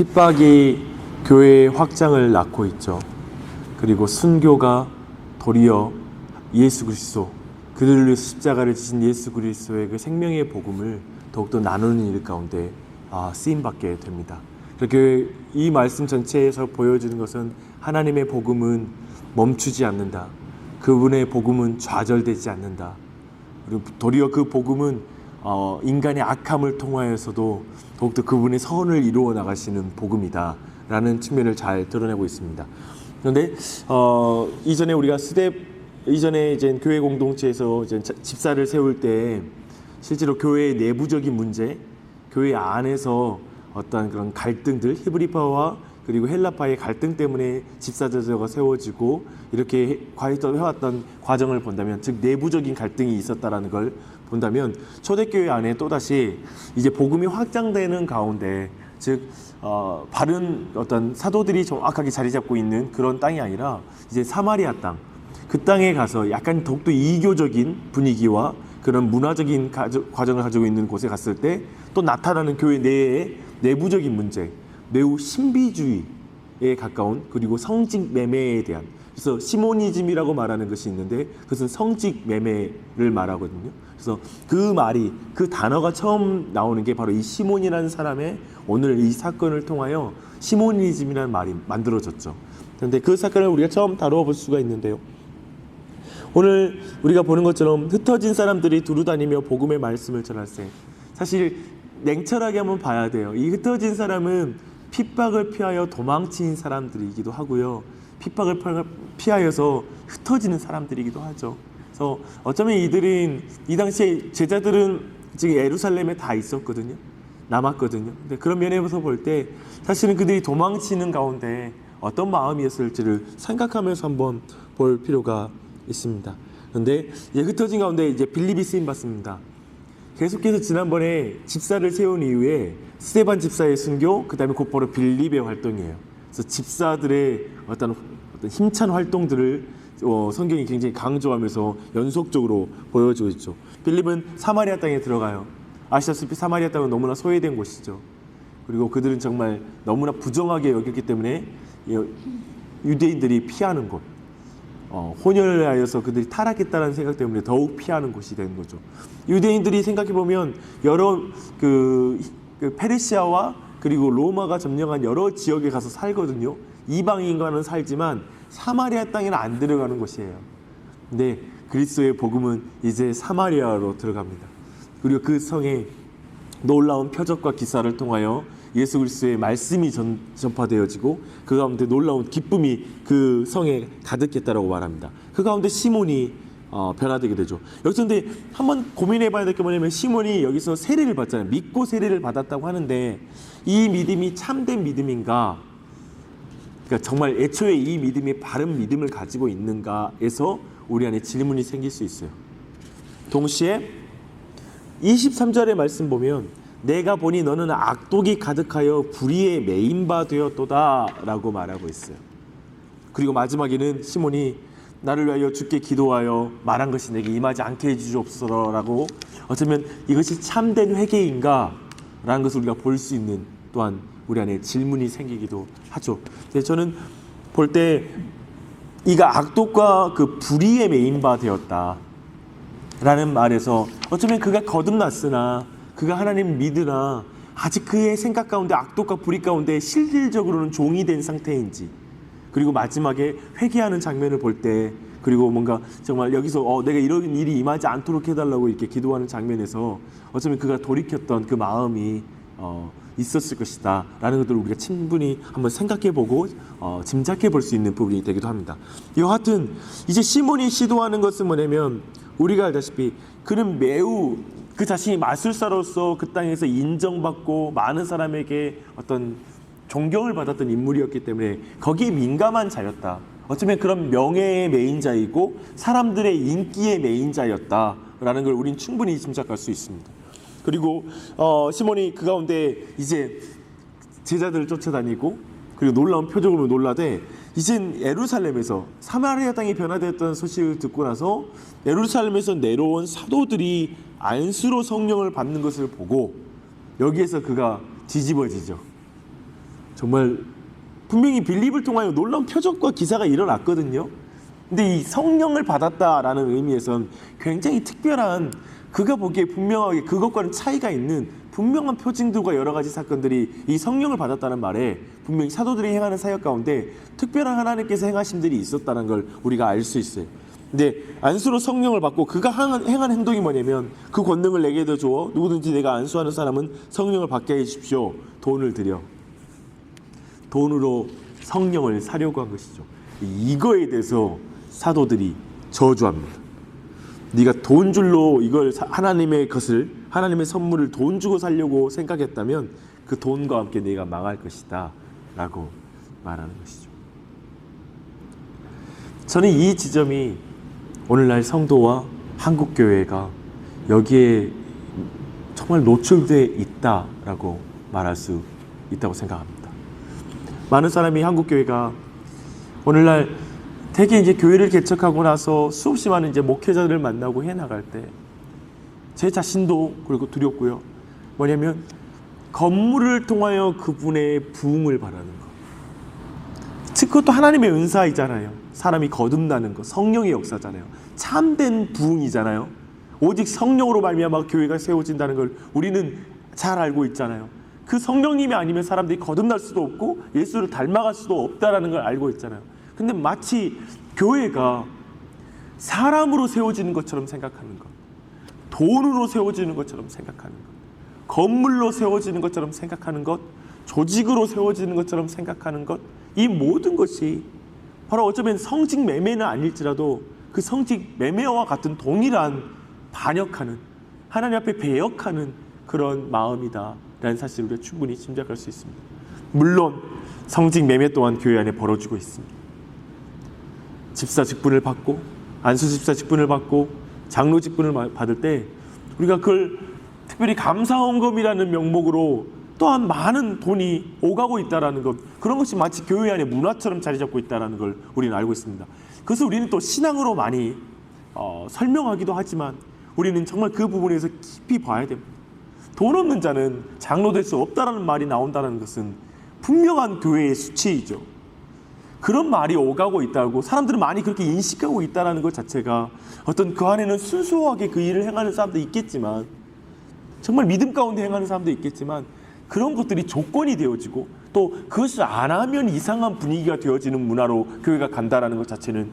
핍박이 교회의 확장을 낳고 있죠. 그리고 순교가 도리어 예수 그리스도 위해 십자가를 지신 예수 그리스도의 그 생명의 복음을 더욱더 나누는 일 가운데 아, 쓰임 받게 됩니다. 그렇게 이 말씀 전체에서 보여주는 것은 하나님의 복음은 멈추지 않는다. 그분의 복음은 좌절되지 않는다. 그리고 도리어 그 복음은 어, 인간의 악함을 통하여서도 더욱더 그분의 선을 이루어 나가시는 복음이다라는 측면을 잘 드러내고 있습니다. 그런데 어, 이전에 우리가 스텝 이전에 이제 교회 공동체에서 이제 자- 집사를 세울 때 실제로 교회의 내부적인 문제, 교회 안에서 어떤 그런 갈등들, 히브리파와 그리고 헬라파의 갈등 때문에 집사제도가 세워지고 이렇게 해왔던 과정을 본다면 즉 내부적인 갈등이 있었다라는 걸 본다면 초대교회 안에 또 다시 이제 복음이 확장되는 가운데 즉 어, 바른 어떤 사도들이 정확하게 자리 잡고 있는 그런 땅이 아니라 이제 사마리아 땅. 그 땅에 가서 약간 더욱더 이교적인 분위기와 그런 문화적인 과정을 가지고 있는 곳에 갔을 때 또 나타나는 교회 내의 내부적인 문제, 매우 신비주의에 가까운 그리고 성직 매매에 대한 그래서 시모니즘이라고 말하는 것이 있는데 그것은 성직 매매를 말하거든요. 그래서 그 말이 그 단어가 처음 나오는 게 바로 이 시몬이라는 사람의 오늘 이 사건을 통하여 시모니즘이라는 말이 만들어졌죠. 그런데 그 사건을 우리가 처음 다루어 볼 수가 있는데요. 오늘 우리가 보는 것처럼 흩어진 사람들이 두루 다니며 복음의 말씀을 전할 때 사실 냉철하게 한번 봐야 돼요. 이 흩어진 사람은 핍박을 피하여 도망친 사람들이기도 하고요. 핍박을 파- 피하여서 흩어지는 사람들이기도 하죠. 그래서 어쩌면 이들은 이 당시에 제자들은 지금 예루살렘에 다 있었거든요. 남았거든요. 근데 그런 면에서 볼 때 사실은 그들이 도망치는 가운데 어떤 마음이었을지를 생각하면서 한번 볼 필요가 있습니다. 그런데 이제 흩어진 가운데 이제 빌립이 쓰임 받습니다. 계속해서 지난번에 집사를 세운 이후에 스테반 집사의 순교, 그 다음에 곧바로 빌립의 활동이에요. 그래서 집사들의 어떤, 어떤 힘찬 활동들을 어, 성경이 굉장히 강조하면서 연속적으로 보여주고 있죠. 빌립은 사마리아 땅에 들어가요. 아시다시피 사마리아 땅은 너무나 소외된 곳이죠. 그리고 그들은 정말 너무나 부정하게 여겼기 때문에 이 유대인들이 피하는 곳, 어, 혼혈을 하여서 그들이 타락했다는 생각 때문에 더욱 피하는 곳이 되는 거죠. 유대인들이 생각해 보면 여러 그, 그 페르시아와 그리고 로마가 점령한 여러 지역에 가서 살거든요. 이방인과는 살지만 사마리아 땅에는 안 들어가는 곳이에요. 근데 그리스도의 복음은 이제 사마리아로 들어갑니다. 그리고 그 성에 놀라운 표적과 기사를 통하여 예수 그리스도의 말씀이 전, 전파되어지고 그 가운데 놀라운 기쁨이 그 성에 가득했다라고 말합니다. 그 가운데 시몬이 어, 변화되게 되죠. 여기서 근데 한번 고민해 봐야 될 게 뭐냐면 시몬이 여기서 세례를 받잖아요. 믿고 세례를 받았다고 하는데 이 믿음이 참된 믿음인가? 그러니까 정말 애초에 이 믿음이 바른 믿음을 가지고 있는가에서 우리 안에 질문이 생길 수 있어요. 동시에 23절의 말씀 보면 내가 보니 너는 악독이 가득하여 불의에 메인바 되었도다라고 말하고 있어요. 그리고 마지막에는 시몬이 나를 위하여 주께 기도하여 말한 것이 내게 임하지 않게 해주옵소서라고 어쩌면 이것이 참된 회개인가 라는 것을 우리가 볼 수 있는 또한 우리 안에 질문이 생기기도 하죠. 근데 저는 볼 때 이가 악독과 그 불의에 메인바 되었다. 라는 말에서 어쩌면 그가 거듭났으나 그가 하나님 믿으나 아직 그의 생각 가운데 악독과 불의 가운데 실질적으로는 종이 된 상태인지 그리고 마지막에 회개하는 장면을 볼 때 그리고 뭔가 정말 여기서 어, 내가 이런 일이 임하지 않도록 해달라고 이렇게 기도하는 장면에서 어쩌면 그가 돌이켰던 그 마음이 어, 있었을 것이다 라는 것들을 우리가 충분히 한번 생각해보고 어, 짐작해 볼 수 있는 부분이 되기도 합니다. 여하튼 이제 시몬이 시도하는 것은 뭐냐면 우리가 알다시피 그는 매우 그 자신이 마술사로서 그 땅에서 인정받고 많은 사람에게 어떤 존경을 받았던 인물이었기 때문에 거기에 민감한 자였다. 어쩌면 그런 명예의 메인자이고 사람들의 인기의 메인자였다라는 걸 우린 충분히 짐작할 수 있습니다. 그리고 어, 시몬이 그 가운데 이제 제자들을 쫓아다니고 그리고 놀라운 표적으로 놀라되 이젠 예루살렘에서 사마리아 땅이 변화되었다는 소식을 듣고 나서 예루살렘에서 내려온 사도들이 안수로 성령을 받는 것을 보고 여기에서 그가 뒤집어지죠. 정말 분명히 빌립을 통하여 놀라운 표적과 기사가 일어났거든요. 근데 이 성령을 받았다라는 의미에선 굉장히 특별한 그가 보기에 분명하게 그것과는 차이가 있는 분명한 표징들과 여러 가지 사건들이 이 성령을 받았다는 말에 분명히 사도들이 행하는 사역 가운데 특별한 하나님께서 행하심들이 있었다는 걸 우리가 알 수 있어요. 근데 안수로 성령을 받고 그가 행한, 행동이 뭐냐면 그 권능을 내게도 줘 누구든지 내가 안수하는 사람은 성령을 받게 해주십시오 돈을 드려 돈으로 성령을 사려고 한 것이죠. 이거에 대해서 사도들이 저주합니다. 네가 돈 줄로 이걸 사- 하나님의 것을 하나님의 선물을 돈 주고 살려고 생각했다면 그 돈과 함께 네가 망할 것이다라고 말하는 것이죠. 저는 이 지점이 오늘날 성도와 한국 교회가 여기에 정말 노출돼 있다라고 말할 수 있다고 생각합니다. 많은 사람이 한국 교회가 오늘날 대개 이제 교회를 개척하고 나서 수없이 많은 이제 목회자들을 만나고 해 나갈 때 제 자신도 그리고 두렵고요. 뭐냐면 건물을 통하여 그분의 부흥을 바라는 것. 즉 그것도 하나님의 은사이잖아요. 사람이 거듭나는 것, 성령의 역사잖아요. 참된 부흥이잖아요. 오직 성령으로 말미암아 교회가 세워진다는 걸 우리는 잘 알고 있잖아요. 그 성령님이 아니면 사람들이 거듭날 수도 없고 예수를 닮아갈 수도 없다라는 걸 알고 있잖아요. 근데 마치 교회가 사람으로 세워지는 것처럼 생각하는 것, 돈으로 세워지는 것처럼 생각하는 것, 건물로 세워지는 것처럼 생각하는 것, 조직으로 세워지는 것처럼 생각하는 것, 이 모든 것이 바로 어쩌면 성직 매매는 아닐지라도 그 성직 매매와 같은 동일한 반역하는 하나님 앞에 배역하는 그런 마음이다 라는 사실을 우리가 충분히 짐작할 수 있습니다. 물론 성직 매매 또한 교회 안에 벌어지고 있습니다. 집사 직분을 받고 안수 집사 직분을 받고 장로 직분을 마- 받을 때 우리가 그걸 특별히 감사원금이라는 명목으로 또한 많은 돈이 오가고 있다라는 것 그런 것이 마치 교회 안에 문화처럼 자리 잡고 있다라는 걸 우리는 알고 있습니다. 그래서 우리는 또 신앙으로 많이 어, 설명하기도 하지만 우리는 정말 그 부분에서 깊이 봐야 됩니다. 돈 없는 자는 장로 될 수 없다라는 말이 나온다는 것은 분명한 교회의 수치이죠. 그런 말이 오가고 있다고 사람들은 많이 그렇게 인식하고 있다는 것 자체가 어떤 그 안에는 순수하게 그 일을 행하는 사람도 있겠지만 정말 믿음 가운데 행하는 사람도 있겠지만 그런 것들이 조건이 되어지고 또 그것을 안 하면 이상한 분위기가 되어지는 문화로 교회가 간다라는 것 자체는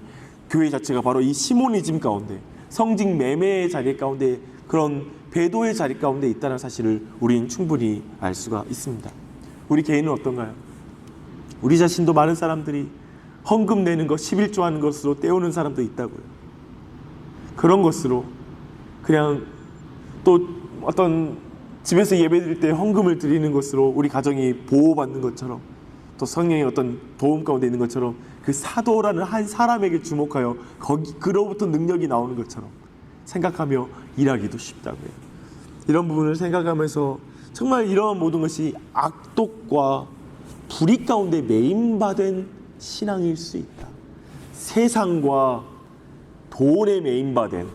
교회 자체가 바로 이 시모니즘 가운데 성직 매매의 자리 가운데 그런 배도의 자리 가운데 있다는 사실을 우리는 충분히 알 수가 있습니다. 우리 개인은 어떤가요? 우리 자신도 많은 사람들이 헌금 내는 것, 11조 하는 것으로 때우는 사람도 있다고요. 그런 것으로 그냥 또 어떤 집에서 예배 드릴 때 헌금을 드리는 것으로 우리 가정이 보호받는 것처럼 또 성령의 어떤 도움 가운데 있는 것처럼 그 사도라는 한 사람에게 주목하여 거기 그로부터 능력이 나오는 것처럼 생각하며 일하기도 쉽다고요. 이런 부분을 생각하면서 정말 이러한 모든 것이 악독과 불의 가운데 메인바된 신앙일 수 있다. 세상과 돈에 메인바된.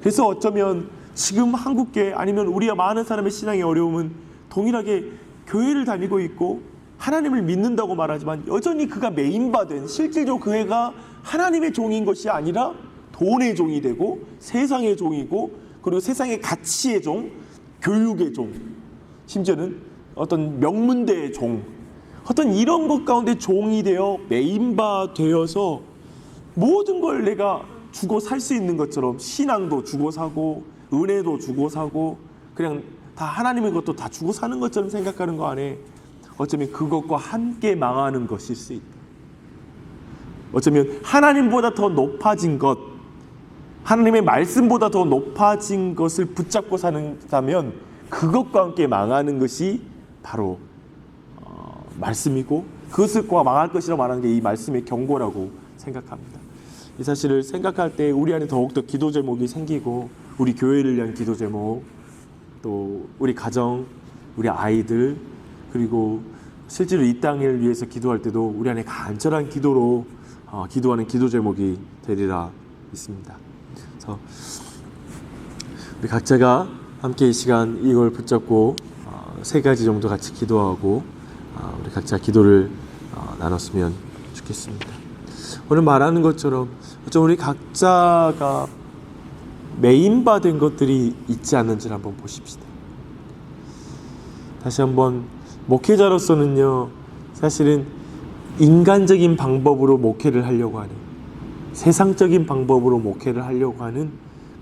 그래서 어쩌면 지금 한국계 아니면 우리가 많은 사람의 신앙의 어려움은 동일하게 교회를 다니고 있고 하나님을 믿는다고 말하지만 여전히 그가 메인바된 실질적으로 그 애가 하나님의 종인 것이 아니라 돈의 종이 되고 세상의 종이고 그리고 세상의 가치의 종, 교육의 종, 심지어는 어떤 명문대의 종, 어떤 이런 것 가운데 종이 되어 메인바 되어서 모든 걸 내가 주고 살 수 있는 것처럼 신앙도 주고 사고 은혜도 주고 사고 그냥 다 하나님의 것도 다 주고 사는 것처럼 생각하는 거 안에 어쩌면 그것과 함께 망하는 것일 수 있다. 어쩌면 하나님보다 더 높아진 것, 하나님의 말씀보다 더 높아진 것을 붙잡고 사는다면 그것과 함께 망하는 것이 바로 어, 말씀이고 그것과 망할 것이라고 말하는 게 이 말씀의 경고라고 생각합니다. 이 사실을 생각할 때 우리 안에 더욱더 기도 제목이 생기고 우리 교회를 위한 기도 제목 또 우리 가정 우리 아이들 그리고 실제로 이 땅을 위해서 기도할 때도 우리 안에 간절한 기도로 어, 기도하는 기도 제목이 되리라 있습니다. 그래서 우리 각자가 함께 이 시간 이걸 붙잡고 어, 세 가지 정도 같이 기도하고 어, 우리 각자 기도를 어, 나눴으면 좋겠습니다. 오늘 말하는 것처럼 좀 우리 각자가 메인화된 것들이 있지 않는지를 한번 보십시다. 다시 한번 목회자로서는요, 사실은 인간적인 방법으로 목회를 하려고 하는, 세상적인 방법으로 목회를 하려고 하는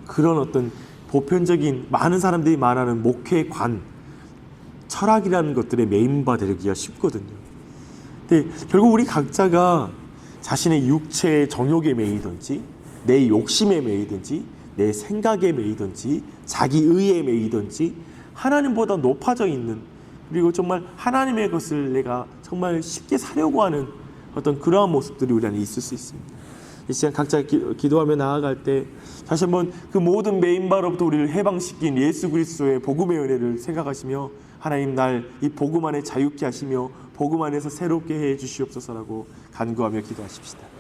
그런 어떤 보편적인 많은 사람들이 말하는 목회관, 철학이라는 것들의 메인화 되기가 쉽거든요. 근데 결국 우리 각자가 자신의 육체의 정욕에 매이든지 내 욕심에 매이든지 내 생각에 매이든지 자기 의에 매이든지 하나님보다 높아져 있는 그리고 정말 하나님의 것을 내가 정말 쉽게 사려고 하는 어떤 그러한 모습들이 우리 안에 있을 수 있습니다. 이 시간 각자 기, 도하며 나아갈 때 다시 한번 그 모든 메인바로부터 우리를 해방시킨 예수 그리스도의 복음의 은혜를 생각하시며 하나님 날 이 복음 안에 자유케 하시며 복음 안에서 새롭게 해 주시옵소서라고 간구하며 기도하십시다.